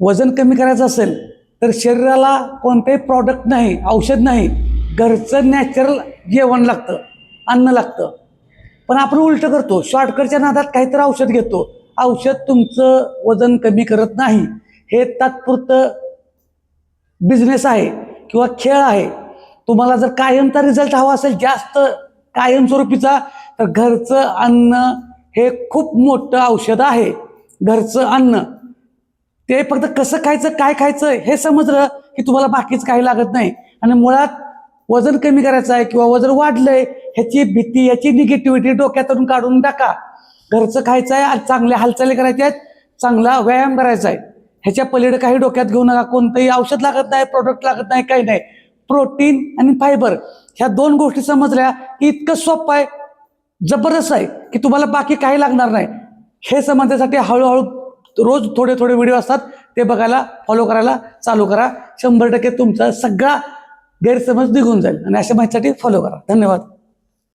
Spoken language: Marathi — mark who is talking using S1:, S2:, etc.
S1: वजन कमी करायचं असेल तर शरीराला कोणतेही प्रॉडक्ट नाही औषध नाही घरचं नॅचरल जेवण लागतं अन्न लागतं. पण आपण उलटं करतो शॉर्टकटच्या नादात काहीतरी औषध घेतो. औषध तुमचं वजन कमी करत नाही. हे तात्पुरतं बिझनेस आहे किंवा खेळ आहे. तुम्हाला जर कायमचा रिझल्ट हवा असेल जास्त कायमस्वरूपीचा तर घरचं अन्न हे खूप मोठं औषध आहे. घरचं अन्न ते फक्त कसं खायचं काय खायचं हे समजलं की तुम्हाला बाकीच काही लागत नाही. आणि मुळात वजन कमी करायचं आहे किंवा वजन वाढलंय ह्याची भीती याची निगेटिव्हिटी डोक्यातून काढून टाका. घरचं खायचं आहे आणि चांगल्या हालचाली करायच्या आहेत चांगला व्यायाम करायचा आहे. ह्याच्या पलीकडे काही डोक्यात घेऊ नका. कोणतंही औषध लागत नाही प्रोडक्ट लागत नाही काही नाही. प्रोटीन आणि फायबर ह्या दोन गोष्टी समजल्या की इतकं सोपं आहे जबरदस्त आहे की तुम्हाला बाकी काही लागणार नाही. हे समजण्यासाठी हळूहळू रोज थोडे थोडे व्हिडिओ असतात ते बघायला फॉलो करायला चालू करा. शंभर टक्के तुमचा सगळा गैरसमज निघून जाईल. आणि अशा माहितीसाठी फॉलो करा. धन्यवाद.